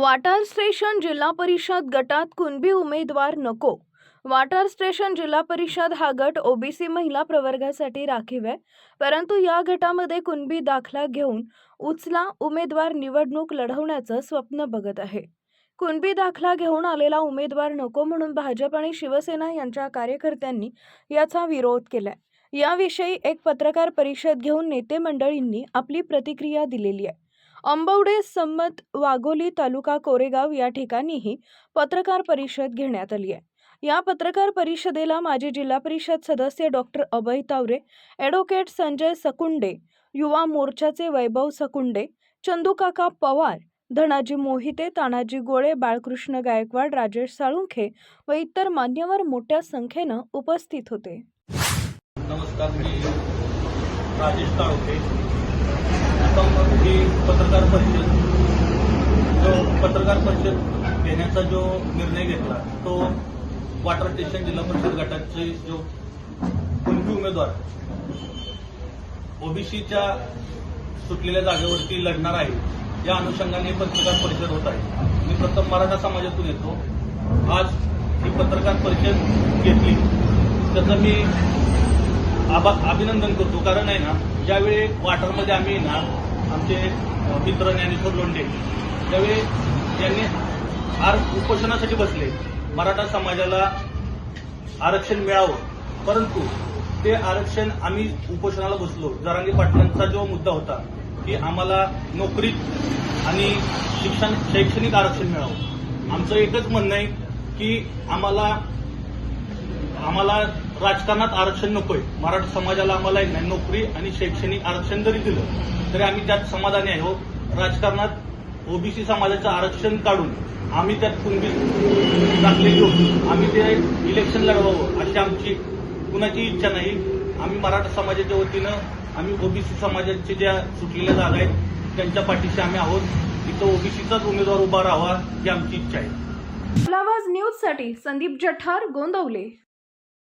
Watar station जिल्हा परिषद गटात कुणबी उमेदवार नको. वाटार स्टेशन जिल्हा परिषद हा गट ओबीसी महिला प्रवर्गासाठी राखीव आहे. परंतु या गटामध्ये कुणबी दाखला घेऊन उचला उमेदवार निवडणूक लढवण्याचं स्वप्न बघत आहे. कुणबी दाखला घेऊन आलेला उमेदवार नको म्हणून भाजप आणि शिवसेना यांच्या कार्यकर्त्यांनी याचा विरोध केलाय. याविषयी एक पत्रकार परिषद घेऊन नेते मंडळींनी आपली प्रतिक्रिया दिलेली आहे. आंबवडे संमत वाघोली तालुका कोरेगाव या ठिकाणीही पत्रकार परिषद घेण्यात आली आहे. या पत्रकार परिषदेला माजी जिल्हा परिषद सदस्य डॉक्टर अभय तावरे ॲडव्होकेट संजय सकुंडे युवा मोर्चाचे वैभव सकुंडे चंदूकाका पवार धनाजी मोहिते तानाजी गोळे बाळकृष्ण गायकवाड राजेश साळुंखे व इतर मान्यवर मोठ्या संख्येनं उपस्थित होते. नमस्कार मी राजेश साळुंखे. जाऊन ही पत्रकार परिषद जो पत्रकार परिषद घेण्याचा जो निर्णय घेतला तो वॉटर स्टेशन जिल्हा परिषद गटाचे जो कुणबी उमेदवार ओबीसीच्या सुटलेल्या जागेवरती लढणार आहे या अनुषंगाने पत्रकार परिषद होत आहे. मी प्रथम मराठा समाजातून येतो. आज ही पत्रकार परिषद घेतली. त्याचं मी आबा अभिनंदन करतो. कारण आहे ना ज्यावेळी वाटरमध्ये आम्ही ना आमचे मित्र ज्ञानेश्वर लोंढे त्यावेळी त्यांनी आर उपोषणासाठी बसले मराठा समाजाला आरक्षण मिळावं परंतु ते आरक्षण आम्ही उपोषणाला बसलो. जरांगी पाटलांचा जो मुद्दा होता की आम्हाला नोकरीत आणि शिक्षण शैक्षणिक आरक्षण मिळावं. आमचं एकच म्हणणं आहे की आम्हाला आम्हाला राजकारणात आरक्षण नकोय. मराठा समाजाला आम्हाला एक नोकरी आणि शैक्षणिक आरक्षण जरी दिलं तरी आम्ही त्यात समाधानी आहे. हो राजकारणात ओबीसी समाजाचं आरक्षण काढून आम्ही त्यात कुणबी दाखले घेऊन आम्ही ते इलेक्शन लढवावं अशी आमची कुणाची इच्छा नाही. आम्ही मराठा समाजाच्या वतीनं आम्ही ओबीसी समाजाचे ज्या सुटलेल्या जागा आहेत त्यांच्या पाठीशी आम्ही आहोत. इथं ओबीसीचाच उमेदवार उभा राहावा ही आमची इच्छा आहे. न्यूज न्यूजसाठी संदीप जठार गोंदवले.